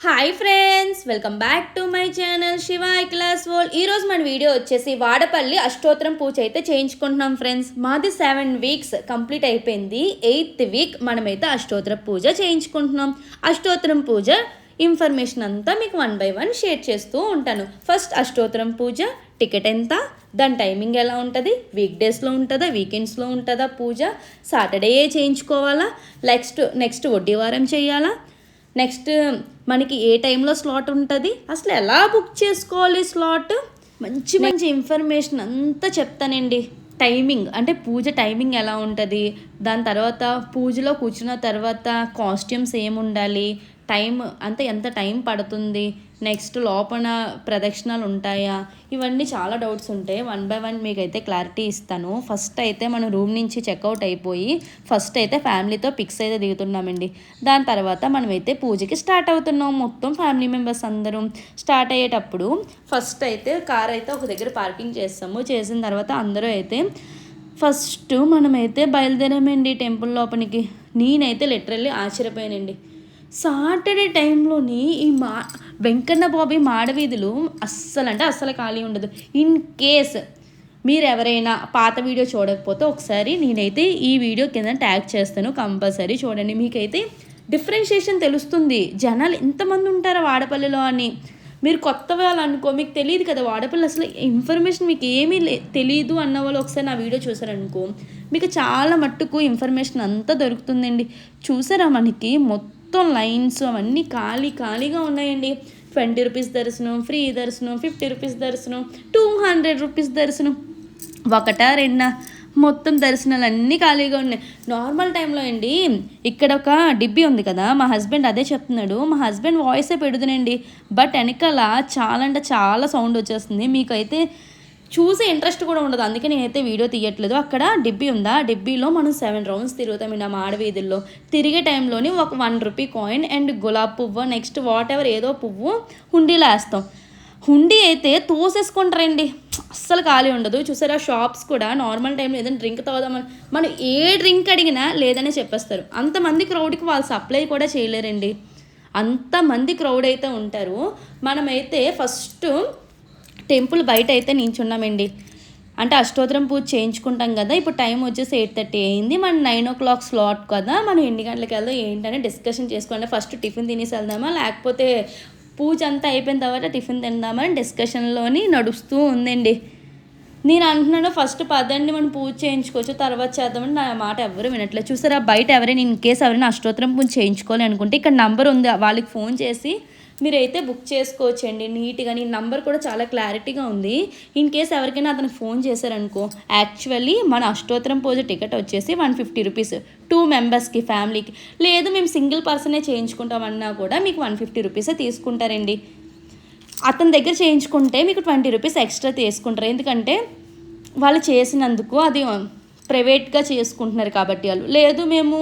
Hi friends welcome back to my channel Shiva class వోల్ ఈరోజు మన video వచ్చేసి వాడపల్లి అష్టోత్తరం పూజ అయితే చేయించుకుంటున్నాం ఫ్రెండ్స్ మాది సెవెన్ వీక్స్ కంప్లీట్ అయిపోయింది. ఎయిత్ వీక్ మనమైతే అష్టోత్తర పూజ చేయించుకుంటున్నాం. అష్టోత్తరం పూజ ఇన్ఫర్మేషన్ అంతా మీకు వన్ బై వన్ షేర్ చేస్తూ ఉంటాను. ఫస్ట్ అష్టోత్తరం పూజ టికెట్ ఎంత? దాని టైమింగ్ ఎలా ఉంటుంది? వీక్ డేస్లో ఉంటుందా? వీకెండ్స్లో ఉంటుందా పూజ? సాటర్డే చేయించుకోవాలా? నెక్స్ట్ నెక్స్ట్ వడ్డీ వారం చేయాలా? నెక్స్ట్ మనకి ఏ టైంలో స్లాట్ ఉంటుంది? అసలు ఎలా బుక్ చేసుకోవాలి స్లాట్? మంచి మంచి ఇన్ఫర్మేషన్ అంతా చెప్తానండి. టైమింగ్ అంటే పూజ టైమింగ్ ఎలా ఉంటుంది? దాని తర్వాత పూజలో కూర్చున్న తర్వాత కాస్ట్యూమ్స్ ఏముండాలి? టైం అంత ఎంత టైం పడుతుంది? నెక్స్ట్ లోపల ప్రదక్షిణాలు ఉంటాయా? ఇవన్నీ చాలా డౌట్స్ ఉంటాయి. వన్ బై వన్ మీకు అయితే క్లారిటీ ఇస్తాను. ఫస్ట్ అయితే మనం రూమ్ నుంచి చెక్అవుట్ అయిపోయి ఫస్ట్ అయితే ఫ్యామిలీతో పిక్స్ అయితే దిగుతున్నామండి. దాని తర్వాత మనమైతే పూజకి స్టార్ట్ అవుతున్నాం. మొత్తం ఫ్యామిలీ మెంబర్స్ అందరం స్టార్ట్ అయ్యేటప్పుడు ఫస్ట్ అయితే కార్ అయితే ఒక దగ్గర పార్కింగ్ చేస్తాము. చేసిన తర్వాత అందరూ అయితే ఫస్ట్ మనమైతే బయలుదేరామండి టెంపుల్ లోపలికి. నేనైతే లిటరల్లీ ఆశ్చర్యపోయానండి. సాటర్డే టైంలోని ఈ మా వెంకన్న బాబీ మాడవీధులు అస్సలు అంటే అస్సలు ఖాళీ ఉండదు. ఇన్ కేస్ మీరు ఎవరైనా పాత వీడియో చూడకపోతే ఒకసారి నేనైతే ఈ వీడియో కింద ట్యాగ్ చేస్తాను కంపల్సరీ చూడండి. మీకైతే డిఫరెన్షియేషన్ తెలుస్తుంది. జనాలు ఎంతమంది ఉంటారు వాడపల్లిలో అని. మీరు కొత్త వాళ్ళు అనుకో మీకు తెలియదు కదా వాడపల్లి అసలు ఇన్ఫర్మేషన్ మీకు ఏమీ లే తెలియదు అన్న వాళ్ళు ఒకసారి నా వీడియో చూసారనుకో మీకు చాలా మట్టుకు ఇన్ఫర్మేషన్ అంతా దొరుకుతుందండి. చూసారా మనకి మొత్తం మొత్తం లైన్స్ అవన్నీ ఖాళీ ఖాళీగా ఉన్నాయండి. ట్వంటీ రూపీస్ దర్శనం ఫ్రీ దర్శనం ఫిఫ్టీ రూపీస్ దర్శనం టూ హండ్రెడ్ రూపీస్ దర్శనం ఒకటా రెండా? మొత్తం దర్శనాలు అన్నీ ఖాళీగా ఉన్నాయి. నార్మల్ టైంలో అండి ఇక్కడ ఒక డిబ్బి ఉంది కదా మా హస్బెండ్ అదే చెప్తున్నాడు. మా హస్బెండ్ వాయిసే పెడుతునండి బట్ వెనకాల చాలా అంటే చాలా సౌండ్ వచ్చేస్తుంది. మీకైతే చూసే ఇంట్రెస్ట్ కూడా ఉండదు. అందుకే నేనైతే వీడియో తీయట్లేదు. అక్కడ డిబ్బీ ఉందా? డిబ్బీలో మనం సెవెన్ రౌండ్స్ తిరుగుతాం. ఆ మాడవీధుల్లో తిరిగే టైంలోని ఒక వన్ రూపీ కాయిన్ అండ్ గులాబ్ పువ్వు నెక్స్ట్ వాట్ ఎవర్ ఏదో పువ్వు హుండీలో వేస్తాం. హుండీ అయితే తోసేసుకుంటారండి. అస్సలు ఖాళీ ఉండదు. చూసారా షాప్స్ కూడా నార్మల్ టైంలో ఏదైనా డ్రింక్ తాగుదామని మనం ఏ డ్రింక్ అడిగినా లేదనే చెప్పేస్తారు. అంతమంది క్రౌడ్కి వాళ్ళు సప్లై కూడా చేయలేరండి. అంతమంది క్రౌడ్ అయితే ఉంటారు. మనమైతే ఫస్ట్ టెంపుల్ బయట అయితే నించున్నామండి. అంటే అష్టోత్తరం పూజ చేయించుకుంటాం కదా ఇప్పుడు టైం వచ్చేసి ఎయిట్ థర్టీ అయింది. మన నైన్ ఓ క్లాక్ స్లాట్ కదా మనం ఎన్ని గంటలకు వెళ్దాం ఏంటనే డిస్కషన్ చేసుకోండి. ఫస్ట్ టిఫిన్ తినేసి వెళ్దామా లేకపోతే పూజ అంతా అయిపోయిన తర్వాత టిఫిన్ తిందామని డిస్కషన్లోని నడుస్తూ ఉందండి. నేను అంటున్నాను ఫస్ట్ పదండి మనం పూజ చేయించుకోవచ్చు తర్వాత చేద్దామని నా మాట ఎవరు వినట్లేదు చూసారా బయట ఎవరైనా ఇన్ కేసు ఎవరైనా అష్టోత్తరం పూజ చేయించుకోవాలి అనుకుంటే ఇక్కడ నంబర్ ఉంది. వాళ్ళకి ఫోన్ చేసి మీరైతే బుక్ చేసుకోవచ్చండి. నీట్గా నీ నంబర్ కూడా చాలా క్లారిటీగా ఉంది. ఇన్ కేస్ ఎవరికైనా అతను ఫోన్ చేశారనుకో యాక్చువల్లీ మన అష్టోత్తరం పూజ టికెట్ వచ్చేసి వన్ ఫిఫ్టీ రూపీస్. టూ మెంబర్స్కి ఫ్యామిలీకి. లేదు మేము సింగిల్ పర్సనే చేయించుకుంటామన్నా కూడా మీకు వన్ ఫిఫ్టీ రూపీసే తీసుకుంటారండి. అతని దగ్గర చేయించుకుంటే మీకు ట్వంటీ రూపీస్ ఎక్స్ట్రా తీసుకుంటారు. ఎందుకంటే వాళ్ళు చేసినందుకు అది ప్రైవేట్గా చేసుకుంటున్నారు కాబట్టి వాళ్ళు. లేదు మేము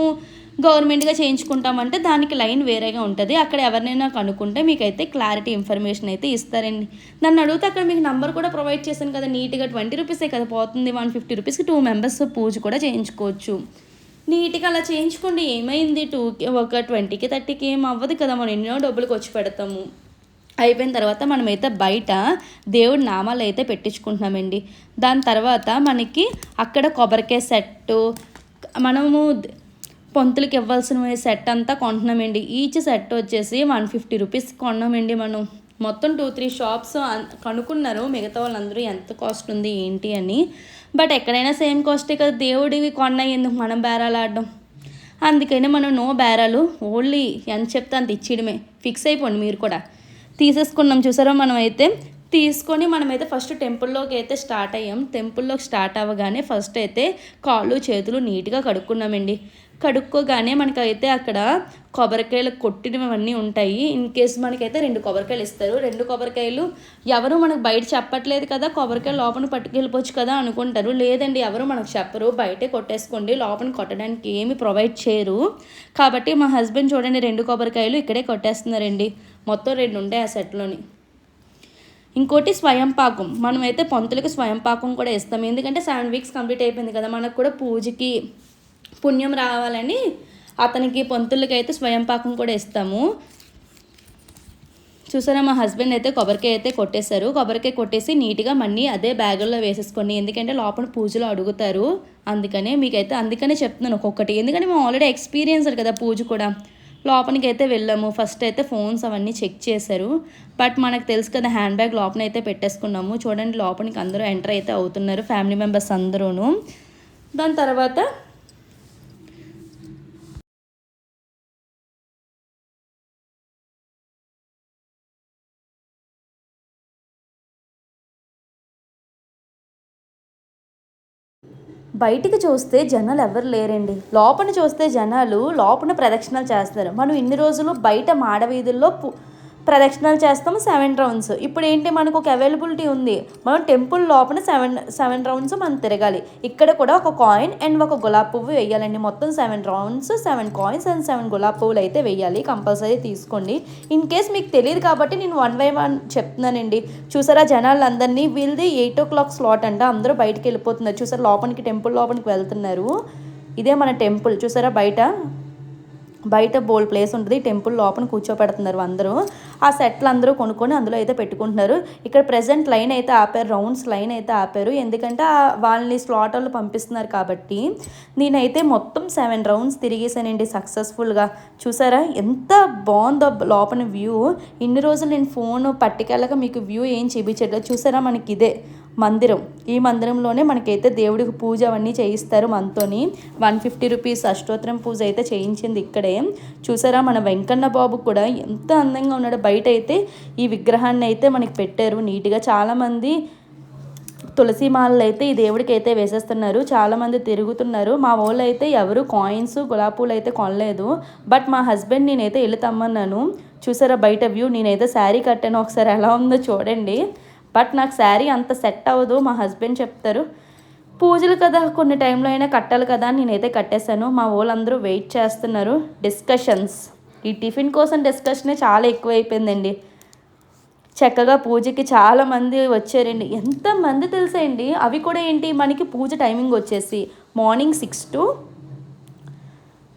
గవర్నమెంట్గా చేయించుకుంటామంటే దానికి లైన్ వేరేగా ఉంటుంది. అక్కడ ఎవరినైనా కనుక్కుంటే మీకైతే క్లారిటీ ఇన్ఫర్మేషన్ అయితే ఇస్తారండి. నన్ను అడిగితే అక్కడ మీకు నంబర్ కూడా ప్రొవైడ్ చేశాను కదా నీట్గా ట్వంటీ రూపీసే కదా పోతుంది వన్ ఫిఫ్టీ రూపీస్కి టూ మెంబర్స్ పూజ కూడా చేయించుకోవచ్చు. నీట్గా అలా చేయించుకోండి ఏమైంది? టూకి ఒక ట్వంటీకి థర్టీకి ఏం అవ్వదు కదా మనం ఎన్నో డబ్బులు వచ్చి పెడతాము. అయిపోయిన తర్వాత మనమైతే బయట దేవుడి నామాలు అయితే పెట్టించుకుంటున్నామండి. దాని తర్వాత మనకి అక్కడ కొబ్బరికాయ సెట్టు మనము పొంతులకి ఇవ్వాల్సిన సెట్ అంతా కొంటున్నామండి ఈచ్ సెట్ వచ్చేసి వన్ ఫిఫ్టీ రూపీస్ కొన్నామండి మనం. మొత్తం టూ త్రీ షాప్స్ కనుక్కున్నారు. మిగతా వాళ్ళందరూ ఎంత కాస్ట్ ఉంది ఏంటి అని. బట్ ఎక్కడైనా సేమ్ కాస్టే కదా దేవుడివి కొన్నాయి ఎందుకు మనం బేరాలు ఆడడం? అందుకని మనం నో బేరాలు ఓన్లీ ఎంత చెప్తే అంత ఇచ్చేయడమే. ఫిక్స్ అయిపోండి మీరు కూడా. తీసేసుకున్నాం చూసారా మనం అయితే తీసుకొని మనమైతే ఫస్ట్ టెంపుల్లోకి అయితే స్టార్ట్ అయ్యాం. టెంపుల్లోకి స్టార్ట్ అవ్వగానే ఫస్ట్ అయితే కాళ్ళు చేతులు నీట్గా కడుక్కున్నామండి కడుక్కోగానే మనకైతే అక్కడ కొబ్బరికాయలు కొట్టినవన్నీ ఉంటాయి. ఇన్ కేస్ మనకైతే రెండు కొబ్బరికాయలు ఇస్తారు. రెండు కొబ్బరికాయలు ఎవరు మనకు బయట చెప్పట్లేదు కదా కొబ్బరికాయలు లోపల పట్టుకెళ్ళిపోవచ్చు కదా అనుకుంటారు. లేదండి ఎవరు మనకు చెప్పరు. బయటే కొట్టేసుకోండి లోపల కొట్టడానికి ఏమి ప్రొవైడ్ చేయరు. కాబట్టి మా హస్బెండ్ చూడండి రెండు కొబ్బరికాయలు ఇక్కడే కొట్టేస్తున్నారండి. మొత్తం రెండు ఉంటాయి ఆ సెట్లోని ఇంకోటి స్వయం పాకం. మనమైతే పంతులకు స్వయం పాకం కూడా ఇస్తాం. ఎందుకంటే సెవెన్ వీక్స్ కంప్లీట్ అయిపోయింది కదా మనకు కూడా పూజకి పుణ్యం రావాలని అతనికి పొంతులకి అయితే స్వయం పాకం కూడా ఇస్తాము. చూసారా మా హస్బెండ్ అయితే కొబ్బరికాయ అయితే కొట్టేశారు. కొబ్బరికాయ కొట్టేసి నీట్గా మళ్ళీ అదే బ్యాగుల్లో వేసేసుకోండి ఎందుకంటే లోపల పూజలో అడుగుతారు. అందుకనే మీకైతే అందుకనే చెప్తున్నాను ఒక్కొక్కటి. ఎందుకంటే మేము ఆల్రెడీ ఎక్స్పీరియన్స్డ్ కదా పూజ కూడా. లోపలికి అయితే వెళ్ళాము. ఫస్ట్ అయితే ఫోన్స్ అవన్నీ చెక్ చేశారు. బట్ మనకు తెలుసు కదా హ్యాండ్ బ్యాగ్ లోపల అయితే పెట్టేసుకున్నాము. చూడండి లోపలికి అందరూ ఎంటర్ అయితే అవుతున్నారు ఫ్యామిలీ మెంబర్స్ అందరూను. దాని తర్వాత బయటికి చూస్తే జనాలు ఎవరు లేరండి. లోపల చూస్తే జనాలు లోపల ప్రదక్షిణలు చేస్తారు. మనం ఇన్ని రోజులు బయట మాడవీధుల్లో పు- ప్రదక్షిణాలు చేస్తాము సెవెన్ రౌండ్స్ ఇప్పుడు ఏంటి మనకు ఒక అవైలబిలిటీ ఉంది? మనం టెంపుల్ లోపల సెవెన్ సెవెన్ రౌండ్స్ మనం తిరగాలి. ఇక్కడ కూడా ఒక కాయిన్ అండ్ ఒక గులాబ్ పువ్వు వేయాలండి. మొత్తం seven rounds seven coins and seven gulab పువ్వులు అయితే వేయాలి. కంపల్సరీ తీసుకోండి. ఇన్ కేస్ మీకు తెలియదు కాబట్టి నేను వన్ బై వన్ చెప్తున్నానండి. చూసారా జనాలందరినీ? వీళ్ళది ఎయిట్ ఓ క్లాక్ స్లాట్ అంట. అందరూ బయటకు వెళ్ళిపోతున్నారు. చూసారా? లోపలికి టెంపుల్ లోపలికి వెళ్తున్నారు. ఇదే మన టెంపుల్ చూసారా బయట? బయట బోల్ ప్లేస్ ఉంటుంది టెంపుల్ లోపల కూర్చోపెడుతున్నారు అందరూ. ఆ సెట్లు అందరూ కొనుక్కొని అందులో అయితే పెట్టుకుంటున్నారు. ఇక్కడ ప్రజెంట్ లైన్ అయితే ఆపారు రౌండ్స్ లైన్ అయితే ఆపారు. ఎందుకంటే వాళ్ళని వాళ్ళని స్లాటర్లు పంపిస్తున్నారు కాబట్టి నేనైతే మొత్తం సెవెన్ రౌండ్స్ తిరిగేసానండి సక్సెస్ఫుల్గా. చూసారా ఎంత బాగుందో లోపల వ్యూ. ఇన్ని రోజులు నేను ఫోన్ పట్టుకెళ్ళక మీకు వ్యూ ఏం చూపించట్లేదు. చూసారా మనకి ఇదే. మందిరం. ఈ మందిరంలోనే మనకైతే దేవుడికి పూజ అవన్నీ చేయిస్తారు మనతోని. వన్ ఫిఫ్టీ రూపీస్ అష్టోత్తరం పూజ అయితే చేయించింది ఇక్కడే. చూసారా మన వెంకన్న బాబు కూడా ఎంత అందంగా ఉన్నాడో. బయట అయితే ఈ విగ్రహాన్ని అయితే మనకి పెట్టారు నీట్గా. చాలామంది తులసి మాలలు అయితే ఈ దేవుడికి అయితే వేసేస్తున్నారు. చాలామంది తిరుగుతున్నారు. మా వాళ్ళు అయితే ఎవరు కాయిన్స్ గులాబీ పూలు అయితే కొనలేదు. బట్ మా హస్బెండ్ నేనైతే వెళ్ళి తమ్మన్నాను. చూసారా బయట వ్యూ? నేనైతే శారీ కట్టాను. ఒకసారి ఎలా ఉందో చూడండి. బట్ నాకు శారీ అంత సెట్ అవ్వదు మా హస్బెండ్ చెప్తారు. పూజలు కదా కొన్ని టైంలో అయినా కట్టాలి కదా అని నేనైతే కట్టేశాను. మా వాళ్ళందరూ వెయిట్ చేస్తున్నారు. డిస్కషన్స్. ఈ టిఫిన్ కోసం డిస్కషనే చాలా ఎక్కువైపోయిందండి. చక్కగా పూజకి చాలామంది వచ్చారండి. ఎంతమంది తెలుసండి అవి కూడా ఏంటి? మనకి పూజ టైమింగ్ వచ్చేసి మార్నింగ్ సిక్స్ టు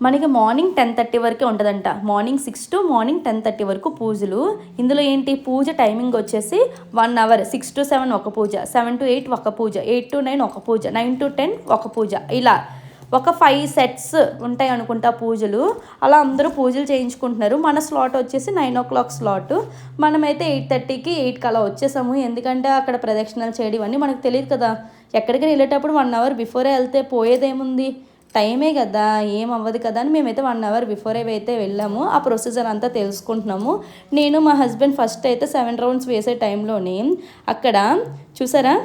మనకి మార్నింగ్ టెన్ థర్టీ వరకే ఉంటుందంట. Morning six to morning ten thirty వరకు పూజలు. ఇందులో ఏంటి? పూజ టైమింగ్ వచ్చేసి one hour. Six to seven ఒక పూజ. సెవెన్ టు ఎయిట్ ఒక పూజ. ఎయిట్ టు నైన్ ఒక పూజ. నైన్ టు టెన్ ఒక పూజ. ఇలా ఒక ఫైవ్ సెట్స్ ఉంటాయి అనుకుంటా పూజలు. అలా అందరూ పూజలు చేయించుకుంటున్నారు. మన స్లాట్ వచ్చేసి నైన్ ఓ క్లాక్ స్లాట్. మనమైతే ఎయిట్ థర్టీకి ఎయిట్కి అలా వచ్చేసాము. ఎందుకంటే అక్కడ ప్రదక్షిణాలు చేయడం ఇవన్నీ మనకు తెలియదు కదా. ఎక్కడికి వెళ్ళేటప్పుడు వన్ అవర్ బిఫోరే వెళ్తే పోయేదేముంది? టైమే కదా ఏం అవ్వదు కదా అని మేమైతే వన్ అవర్ బిఫోర్ అయితే వెళ్ళాము ఆ ప్రొసీజర్ అంతా తెలుసుకుంటున్నాము. నేను మా హస్బెండ్ ఫస్ట్ అయితే సెవెన్ రౌండ్స్ వేసే టైంలోనే అక్కడ చూసారా?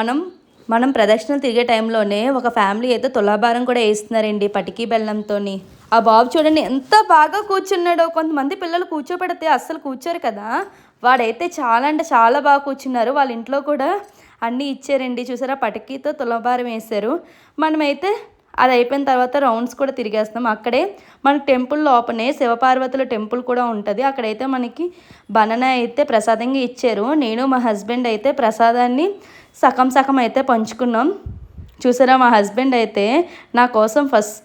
మనం మనం ప్రదక్షిణలు తిరిగే టైంలోనే ఒక ఫ్యామిలీ అయితే తులాభారం కూడా వేస్తున్నారండి పటికీ బెల్లంతోని. ఆ బాబు చూడండి ఎంత బాగా కూర్చున్నాడో. కొంతమంది పిల్లలు కూర్చోబెడితే అస్సలు కూర్చోరు కదా. వాడైతే చాలా అంటే చాలా బాగా కూర్చున్నారు. వాళ్ళ ఇంట్లో కూడా అన్నీ ఇచ్చారండి. చూసారా? పటికీతో తులాభారం వేశారు. మనమైతే అది అయిపోయిన తర్వాత రౌండ్స్ కూడా తిరిగేస్తాం అక్కడే మన టెంపుల్ లోపనే శివపార్వతుల టెంపుల్ కూడా ఉంటుంది. అక్కడైతే మనకి బననా అయితే ప్రసాదంగా ఇచ్చారు. నేను మా హస్బెండ్ అయితే ప్రసాదాన్ని సగం సగం అయితే పంచుకున్నాం. చూసారా మా హస్బెండ్ అయితే నా కోసం ఫస్ట్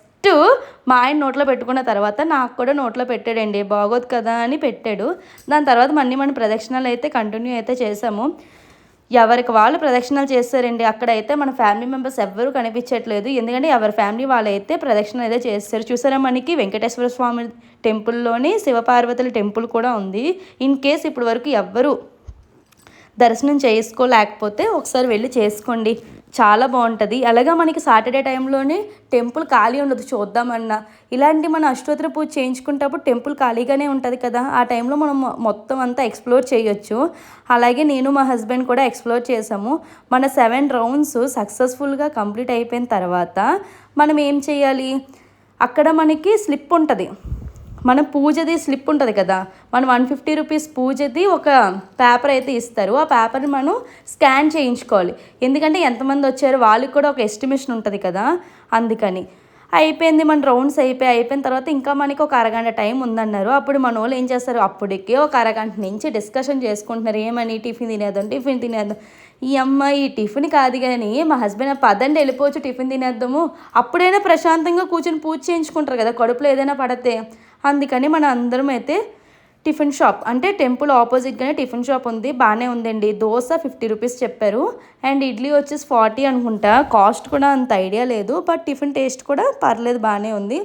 మా ఆయన నోట్లో పెట్టుకున్న తర్వాత నాకు కూడా నోట్లో పెట్టాడండి. బాగోదు కదా అని పెట్టాడు. దాని తర్వాత మళ్ళీ మన ప్రదక్షిణలు అయితే కంటిన్యూ అయితే చేసాము. ఎవరికి వాళ్ళు ప్రదక్షిణలు చేస్తారండి. అక్కడైతే మన ఫ్యామిలీ మెంబర్స్ ఎవ్వరూ కనిపించట్లేదు. ఎందుకంటే ఎవరి ఫ్యామిలీ వాళ్ళైతే ప్రదక్షిణలు అయితే చేస్తారు. చూసారా మనకి వెంకటేశ్వర స్వామి టెంపుల్లోని శివపార్వతుల టెంపుల్ కూడా ఉంది. ఇన్ కేస్ ఇప్పటి వరకు ఎవ్వరూ దర్శనం చేసుకోలేకపోతే ఒకసారి వెళ్ళి చేసుకోండి. చాలా బాగుంటుంది. అలాగే మనకి సాటర్డే టైంలోనే టెంపుల్ ఖాళీ ఉండదు. చూద్దామన్నా. ఇలాంటి మన అష్టోత్తర పూజ చేయించుకుంటప్పుడు టెంపుల్ ఖాళీగానే ఉంటుంది కదా. ఆ టైంలో మనం మొత్తం అంతా ఎక్స్ప్లోర్ చేయొచ్చు. అలాగే నేను మా హస్బెండ్ కూడా ఎక్స్ప్లోర్ చేసాము. మన సెవెన్ రౌండ్స్ సక్సెస్ఫుల్గా కంప్లీట్ అయిపోయిన తర్వాత మనం ఏం చేయాలి? అక్కడ మనకి స్లిప్ ఉంటుంది. మన పూజది స్లిప్ ఉంటుంది కదా మన వన్ ఫిఫ్టీ రూపీస్ పూజది ఒక పేపర్ అయితే ఇస్తారు. ఆ పేపర్ని మనం స్కాన్ చేయించుకోవాలి. ఎందుకంటే ఎంతమంది వచ్చారో వాళ్ళకి కూడా ఒక ఎస్టిమేషన్ ఉంటుంది కదా అందుకని. అయిపోయింది మన రౌండ్స్ అయిపోయి అయిపోయిన తర్వాత ఇంకా మనకి ఒక అరగంట టైం ఉందన్నారు. అప్పుడు మన వాళ్ళు ఏం చేస్తారు అప్పటికే ఒక అరగంట నుంచి డిస్కషన్ చేసుకుంటున్నారు. ఏమని టిఫిన్ తినేద్దాం టిఫిన్ తినేద్దాం. ఈ అమ్మాయి ఈ టిఫిన్ కాదు కానీ మా హస్బెండ్ పదండి వెళ్ళిపోవచ్చు టిఫిన్ తినేద్దాము. అప్పుడైనా ప్రశాంతంగా కూర్చొని పూజ చేయించుకుంటారు కదా కడుపులో ఏదైనా పడితే. అందుకని మన అందరం అయితే టిఫిన్ షాప్ అంటే టెంపుల్ ఆపోజిట్గానే టిఫిన్ షాప్ ఉంది బాగానే ఉందండి. దోశ ఫిఫ్టీ రూపీస్ చెప్పారు. అండ్ ఇడ్లీ వచ్చేసి ఫార్టీ అనుకుంటా. కాస్ట్ కూడా అంత ఐడియా లేదు బట్ టిఫిన్ టేస్ట్ కూడా పర్లేదు బాగానే ఉంది.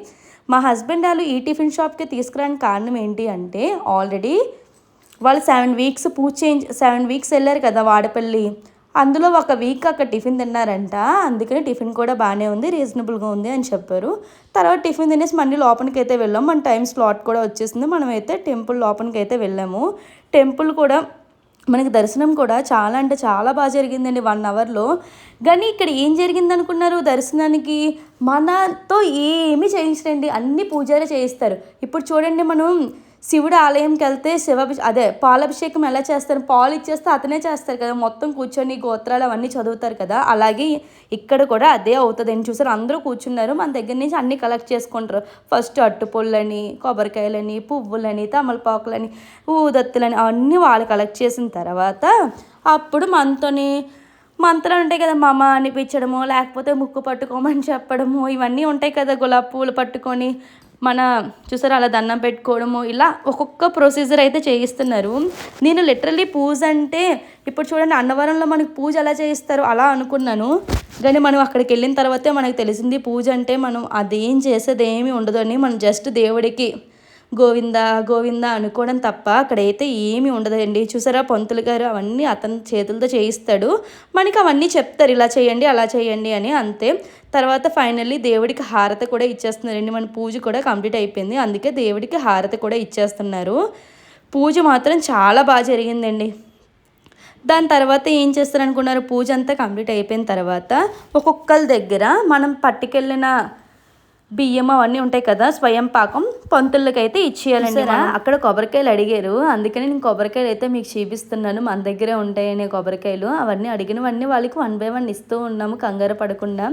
మా హస్బెండ్ వాళ్ళు ఈ టిఫిన్ షాప్కి తీసుకురాని కారణం ఏంటి అంటే ఆల్రెడీ వాళ్ళు సెవెన్ వీక్స్ పూజ చేంజ్ సెవెన్ వీక్స్ వెళ్ళారు కదా వాడపల్లి. అందులో ఒక వీక్ అక్కడ టిఫిన్ తిన్నారంట. అందుకని టిఫిన్ కూడా బాగానే ఉంది రీజనబుల్గా ఉంది అని చెప్పారు. తర్వాత టిఫిన్ తినేసి మళ్ళీ లోపలికి అయితే వెళ్ళాం. మన టైం స్లాట్ కూడా వచ్చేసింది. మనమైతే టెంపుల్ లోపలికి అయితే వెళ్ళాము. టెంపుల్ కూడా మనకి దర్శనం కూడా చాలా అంటే చాలా బాగా జరిగిందండి వన్ అవర్లో కానీ ఇక్కడ ఏం జరిగింది అనుకున్నారు దర్శనానికి? మనతో ఏమీ చేయించండి అన్ని పూజారే చేయిస్తారు. ఇప్పుడు చూడండి మనం శివుడు ఆలయంకి వెళ్తే శివాభి అదే పాలాభిషేకం ఎలా చేస్తారు? పాలు ఇచ్చేస్తే అతనే చేస్తారు కదా. మొత్తం కూర్చొని గోత్రాలు అవన్నీ చదువుతారు కదా. అలాగే ఇక్కడ కూడా అదే అవుతుంది. అని చూసారు అందరూ కూర్చున్నారు. మన దగ్గర నుంచి అన్ని కలెక్ట్ చేసుకుంటారు. ఫస్ట్ అట్టుపొళ్ళని కొబ్బరికాయలని పువ్వులని తమలపాకులని ఊదత్తులని అన్నీ వాళ్ళు కలెక్ట్ చేసిన తర్వాత అప్పుడు మనతోని మంత్రాలు ఉంటాయి కదా మామ అనిపించడము లేకపోతే ముక్కు పట్టుకోమని చెప్పడము ఇవన్నీ ఉంటాయి కదా గులాబీ పూలు పట్టుకొని మన చూసారు అలా దండం పెట్టుకోవడము ఇలా ఒక్కొక్క ప్రొసీజర్ అయితే చేయిస్తున్నారు. నేను లిటరలీ పూజ అంటే ఇప్పుడు చూడండి అన్నవరంలో మనకు పూజ ఎలా చేయిస్తారు అలా అనుకున్నాను. కానీ మనం అక్కడికి వెళ్ళిన తర్వాతే మనకు తెలిసింది పూజ అంటే మనం అదేం చేసేది ఏమీ ఉండదు అని మనం జస్ట్ దేవుడికి గోవింద గోవింద అనుకోవడం తప్ప అక్కడైతే ఏమీ ఉండదండి. చూసారా పంతులు గారు అవన్నీ అతని చేతులతో చేయిస్తాడు. మనకి అవన్నీ చెప్తారు ఇలా చేయండి అలా చేయండి అని అంతే. తర్వాత ఫైనల్లీ దేవుడికి హారత కూడా ఇచ్చేస్తున్నారండి. మన పూజ కూడా కంప్లీట్ అయిపోయింది. అందుకే దేవుడికి హారత కూడా ఇచ్చేస్తున్నారు. పూజ మాత్రం చాలా బాగా జరిగిందండి. దాని తర్వాత ఏం చేస్తారనుకున్నారు? పూజ అంతా కంప్లీట్ అయిపోయిన తర్వాత ఒక్కొక్కరి దగ్గర మనం పట్టుకెళ్ళిన బియ్యం అవన్నీ ఉంటాయి కదా స్వయం పాకం పంతులకి అయితే ఇచ్చేయాలండి అక్కడ కొబ్బరికాయలు అడిగారు. అందుకని నేను కొబ్బరికాయలు అయితే మీకు చూపిస్తున్నాను. మన దగ్గరే ఉంటాయని కొబ్బరికాయలు. అవన్నీ అడిగినవన్నీ వాళ్ళకి వన్ బై వన్ ఇస్తూ ఉన్నాము కంగారు పడకుండా.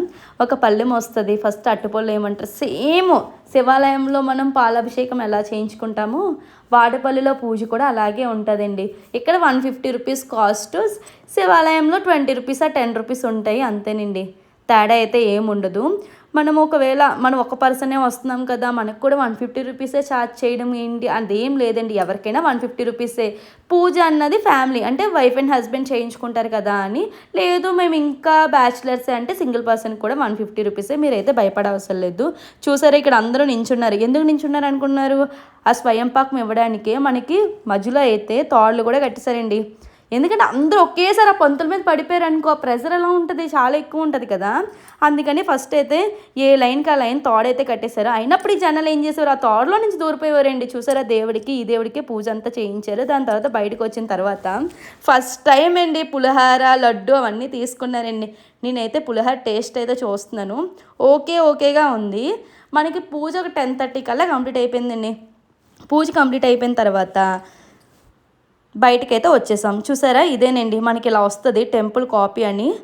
ఒక పళ్ళెం వస్తుంది ఫస్ట్ అట్టుపళ్ళు ఏమంటారు? సేమ్ శివాలయంలో మనం పాలాభిషేకం ఎలా చేయించుకుంటామో వాడపల్లిలో పూజ కూడా అలాగే ఉంటుందండి. ఇక్కడ వన్ ఫిఫ్టీ రూపీస్ కాస్ట్ శివాలయంలో ట్వంటీ రూపీస్ ఆ టెన్ రూపీస్ ఉంటాయి అంతేనండి. తేడా అయితే ఏముండదు. మనం ఒకవేళ మనం ఒక పర్సనే వస్తున్నాం కదా మనకు కూడా వన్ ఫిఫ్టీ రూపీసే ఛార్జ్ చేయడం ఏంటి? అదేం లేదండి. ఎవరికైనా వన్ ఫిఫ్టీ రూపీసే. పూజ అన్నది ఫ్యామిలీ అంటే వైఫ్ అండ్ హస్బెండ్ చేయించుకుంటారు కదా అని. లేదు మేము ఇంకా బ్యాచిలర్స్ అంటే సింగిల్ పర్సన్ కూడా వన్ ఫిఫ్టీ రూపీసే మీరైతే భయపడవసరం లేదు. చూసారా ఇక్కడ అందరూ నించున్నారు. ఎందుకు నించున్నారు అనుకున్నారు? ఆ స్వయం పాకం ఇవ్వడానికి మనకి మధ్యలో అయితే తాళ్ళు కూడా కట్టేశారండి. ఎందుకంటే అందరూ ఒకేసారి ఆ పంతుల మీద పడిపోయారు అనుకో ఆ ప్రెజర్ ఎలా ఉంటుంది? చాలా ఎక్కువ ఉంటుంది కదా. అందుకని ఫస్ట్ అయితే ఏ లైన్కి ఆ లైన్ తోడైతే కట్టేశారు. అయినప్పుడు ఈ జనాలు ఏం చేశారు? ఆ తోడలో నుంచి దూరిపోయేవారండి. చూసారా? దేవుడికి ఈ దేవుడికి పూజ అంతా చేయించారు. దాని తర్వాత బయటకు వచ్చిన తర్వాత ఫస్ట్ టైం అండి పులిహార లడ్డు అవన్నీ తీసుకున్నారండి. నేనైతే పులిహార టేస్ట్ అయితే చూస్తున్నాను. ఓకే ఓకేగా ఉంది. మనకి పూజ ఒక టెన్ థర్టీ కల్లా కంప్లీట్ అయిపోయిందండి. పూజ కంప్లీట్ అయిపోయిన తర్వాత బయటకైతే వచ్చేసాం. చూసారా? ఇదేనండి. మనకి ఇలా వస్తుంది టెంపుల్ కాపీ అని.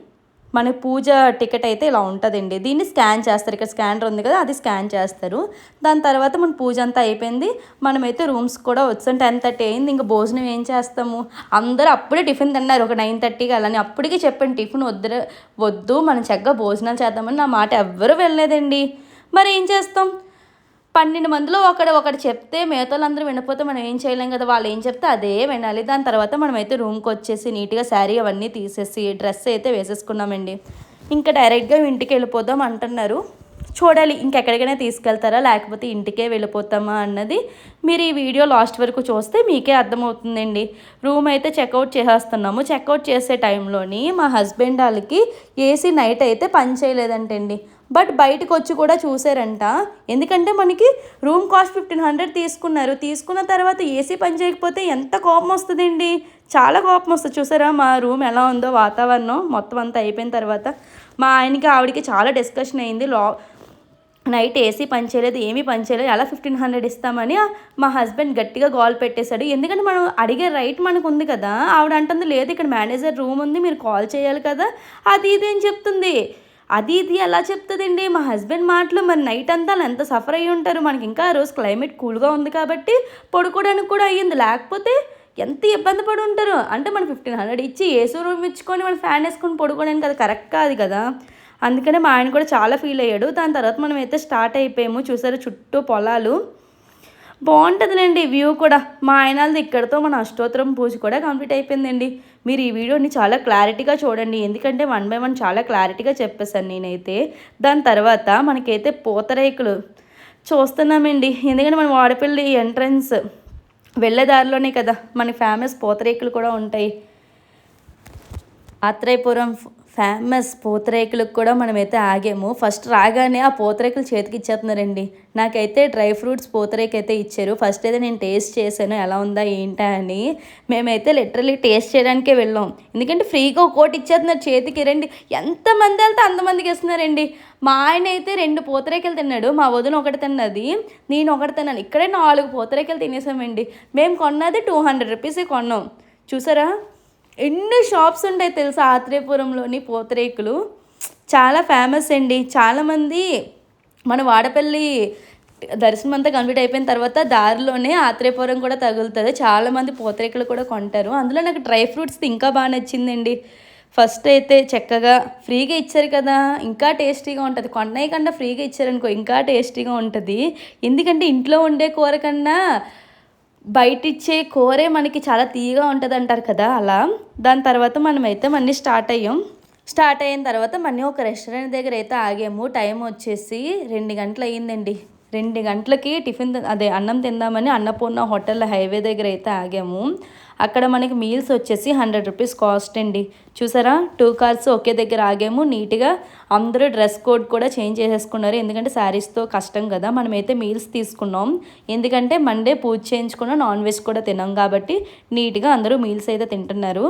మన పూజ టికెట్ అయితే ఇలా ఉంటుందండి. దీన్ని స్కాన్ చేస్తారు. ఇక్కడ స్కానర్ ఉంది కదా అది స్కాన్ చేస్తారు. దాని తర్వాత మన పూజ అంతా అయిపోయింది. మనమైతే రూమ్స్ కూడా వచ్చాం. టెన్ థర్టీ అయింది. ఇంకా భోజనం ఏం చేస్తాము? అందరూ అప్పుడే టిఫిన్ తిన్నారు. ఒక నైన్ థర్టీకి అలాని అప్పటికే చెప్పండి టిఫిన్ వద్దు వద్దు. మనం చక్కగా భోజనాలు చేద్దామని. నా మాట ఎవ్వరూ వెళ్ళలేదండి మరి ఏం చేస్తాం? పన్నెండు మందిలో ఒకడు ఒకటి చెప్తే మిగతా వాళ్ళందరూ వినకపోతే మనం ఏం చేయలేం కదా వాళ్ళు ఏం చెప్తే అదే వినాలి. దాని తర్వాత మనమైతే రూమ్కి వచ్చేసి నీట్గా శారీ అవన్నీ తీసేసి డ్రెస్ అయితే వేసేసుకున్నామండి. ఇంకా డైరెక్ట్గా ఇంటికి వెళ్ళిపోదాం అంటున్నారు. చూడాలి ఇంకెక్కడికైనా తీసుకెళ్తారా లేకపోతే ఇంటికే వెళ్ళిపోతామా అన్నది మీరు ఈ వీడియో లాస్ట్ వరకు చూస్తే మీకే అర్థమవుతుందండి. రూమ్ అయితే చెక్అవుట్ చేసేస్తున్నాము. చెక్అవుట్ చేసే టైంలోని మా హస్బెండ్ వాళ్ళకి ఏసీ నైట్ అయితే పని చేయలేదంటండి. బట్ బయటకు వచ్చి కూడా చూసారంట. ఎందుకంటే మనకి రూమ్ కాస్ట్ ఫిఫ్టీన్ హండ్రెడ్ తీసుకున్నారు. తీసుకున్న తర్వాత ఏసీ పని చేయకపోతే ఎంత కోపం వస్తుందండి? చాలా కోపం వస్తుంది. చూసారా మా రూమ్ ఎలా ఉందో వాతావరణం మొత్తం అంతా అయిపోయిన తర్వాత మా ఆయనకి ఆవిడకి చాలా డిస్కషన్ అయింది. లో నైట్ ఏసీ పనిచేయలేదు ఏమీ పనిచేయలేదు ఎలా ఫిఫ్టీన్ హండ్రెడ్ ఇస్తామని మా హస్బెండ్ గట్టిగా గోల్ పెట్టేశాడు. ఎందుకంటే మనం అడిగే రైట్ మనకు ఉంది కదా. ఆవిడ అంటుంది లేదు ఇక్కడ మేనేజర్ రూమ్ ఉంది మీరు కాల్ చేయాలి కదా. అది ఇది అని చెప్తుంది. అది ఇది ఎలా చెప్తుందండి. మా హస్బెండ్ మాటలు మరి నైట్ అంతా ఎంత సఫర్ అయ్యి ఉంటారు. మనకి ఇంకా ఆ రోజు క్లైమేట్ కూల్గా ఉంది కాబట్టి పడుకోవడానికి కూడా అయ్యింది. లేకపోతే ఎంత ఇబ్బంది పడి ఉంటారు? అంటే మనం ఫిఫ్టీన్ హండ్రెడ్ ఇచ్చి ఏసీ రూమ్ ఇచ్చుకొని మనం ఫ్యాన్ వేసుకొని పడుకోవడానికి అది కరెక్ట్ కాదు కదా. అందుకనే మా ఆయన కూడా చాలా ఫీల్ అయ్యాడు. దాని తర్వాత మనం అయితే స్టార్ట్ అయిపోయాము. చూసారు చుట్టూ పొలాలు. బాగుంటుందిలేండి వ్యూ కూడా. మా ఆయనది ఇక్కడతో మన అష్టోత్తరం పూజ కూడా కంప్లీట్ అయిపోయిందండి. మీరు ఈ వీడియోని చాలా క్లారిటీగా చూడండి. ఎందుకంటే వన్ బై వన్ చాలా క్లారిటీగా చెప్పేశాను నేనైతే. దాని తర్వాత మనకైతే పూతరేకులు చూస్తున్నామండి. ఎందుకంటే మన వాడపల్లి ఎంట్రన్స్ వెళ్ళే దారిలోనే కదా మన ఫేమస్ పూతరేకులు కూడా ఉంటాయి. ఆత్రేయపురం ఫేమస్ పూతరేకులకు కూడా మనమైతే ఆగాము. ఫస్ట్ రాగానే ఆ పూతరేకులు చేతికి ఇచ్చేస్తున్నారండి. నాకైతే డ్రై ఫ్రూట్స్ పూతరేకు అయితే ఇచ్చారు. ఫస్ట్ అయితే నేను టేస్ట్ చేశాను. ఎలా ఉందా ఏంటా అని. మేమైతే లిటరలీ టేస్ట్ చేయడానికే వెళ్ళాం. ఎందుకంటే ఫ్రీగా ఒక్కోటి ఇచ్చేస్తున్నారు చేతికి. రండి. ఎంతమంది వెళ్తే అంతమందికి ఇస్తున్నారండి. మా ఆయన అయితే రెండు పూతరేకలు తిన్నాడు. మా వదిన ఒకటి తిన్నది. నేను ఒకటి తిన్నాను. ఇక్కడే నాలుగు పూతరేకలు తినేసామండి. మేము కొన్నది టూ హండ్రెడ్ రూపీస్ కొన్నాం. చూసారా? ఎన్ని షాప్స్ ఉంటాయి తెలుసా? ఆత్రేయపురంలోని పూతరేకులు. చాలా ఫేమస్ అండి. చాలామంది మన వాడపల్లి దర్శనం అంతా కంప్లీట్ అయిపోయిన తర్వాత దారిలోనే ఆత్రేయపురం కూడా తగులుతుంది. చాలామంది పూతరేకులు కూడా కొంటారు. అందులో నాకు డ్రై ఫ్రూట్స్ ఇంకా బాగా నచ్చిందండి. ఫస్ట్ అయితే చక్కగా ఫ్రీగా ఇచ్చారు కదా. ఇంకా టేస్టీగా ఉంటుంది. కొన్నాయి కన్నా ఫ్రీగా ఇచ్చారనుకో ఇంకా టేస్టీగా ఉంటుంది. ఎందుకంటే ఇంట్లో ఉండే కూర కన్నా బయటిచ్చే కూరే మనకి చాలా తీయగా ఉంటుంది అంటారు కదా అలా. దాని తర్వాత మనమైతే మళ్ళీ స్టార్ట్ అయ్యాం. స్టార్ట్ అయిన తర్వాత మళ్ళీ ఒక రెస్టారెంట్ దగ్గర అయితే ఆగాము. టైం వచ్చేసి రెండు గంటలు అయ్యిందండి. రెండు గంటలకి టిఫిన్ అదే అన్నం తిందామని అన్నపూర్ణ హోటల్ హైవే దగ్గర అయితే ఆగాము. అక్కడ మనకి మీల్స్ వచ్చేసి హండ్రెడ్ రూపీస్ కాస్ట్ అండి. చూసారా? టూ కార్స్ ఒకే దగ్గర ఆగాము. నీట్గా అందరూ డ్రెస్ కోడ్ కూడా చేంజ్ చేసేసుకున్నారు. ఎందుకంటే శారీస్తో కష్టం కదా. మనమైతే మీల్స్ తీసుకున్నాం. ఎందుకంటే మండే పూజ చేయించుకున్న నాన్ వెజ్ కూడా తినాం కాబట్టి నీట్గా అందరూ మీల్స్ అయితే తింటున్నారు.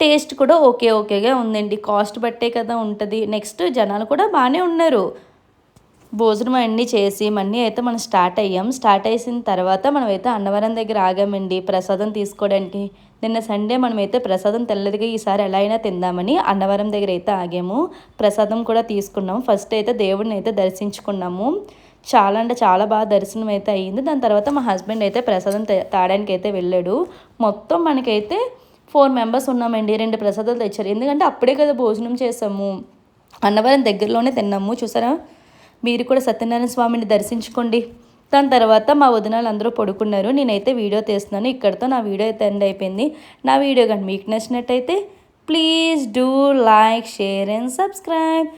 టేస్ట్ కూడా ఓకే ఓకేగా ఉందండి. కాస్ట్ బట్టే కదా ఉంటుంది. నెక్స్ట్ జనాలు కూడా బాగానే ఉన్నారు. భోజనం అన్నీ చేసి మళ్ళీ అయితే మనం స్టార్ట్ అయ్యాం. స్టార్ట్ అయిన తర్వాత మనమైతే అన్నవరం దగ్గర ఆగామండి. ప్రసాదం తీసుకోవడానికి నిన్న సండే మనమైతే ప్రసాదం తెల్లదిగా ఈసారి ఎలా అయినా తిందామని అన్నవరం దగ్గర అయితే ఆగాము. ప్రసాదం కూడా తీసుకున్నాం. ఫస్ట్ అయితే దేవుడిని అయితే దర్శించుకున్నాము. చాలా అంటే చాలా బాగా దర్శనం అయితే అయ్యింది. దాని తర్వాత మా హస్బెండ్ అయితే ప్రసాదం తాడానికి అయితే వెళ్ళాడు. మొత్తం మనకైతే ఫోర్ మెంబర్స్ ఉన్నామండి. రెండు ప్రసాదాలు తెచ్చారు. ఎందుకంటే అప్పుడే కదా భోజనం చేసాము. అన్నవరం దగ్గరలోనే తిన్నాము. చూసారా? మీరు కూడా సత్యనారాయణ స్వామిని దర్శించుకోండి. దాని తర్వాత మా వదినాలు అందరూ పడుకున్నారు. నేనైతే వీడియో తీస్తున్నాను. ఇక్కడితో నా వీడియో అయితే ఎండ్ అయిపోయింది. నా వీడియో కానీ మీకు నచ్చినట్టయితే please do like share and subscribe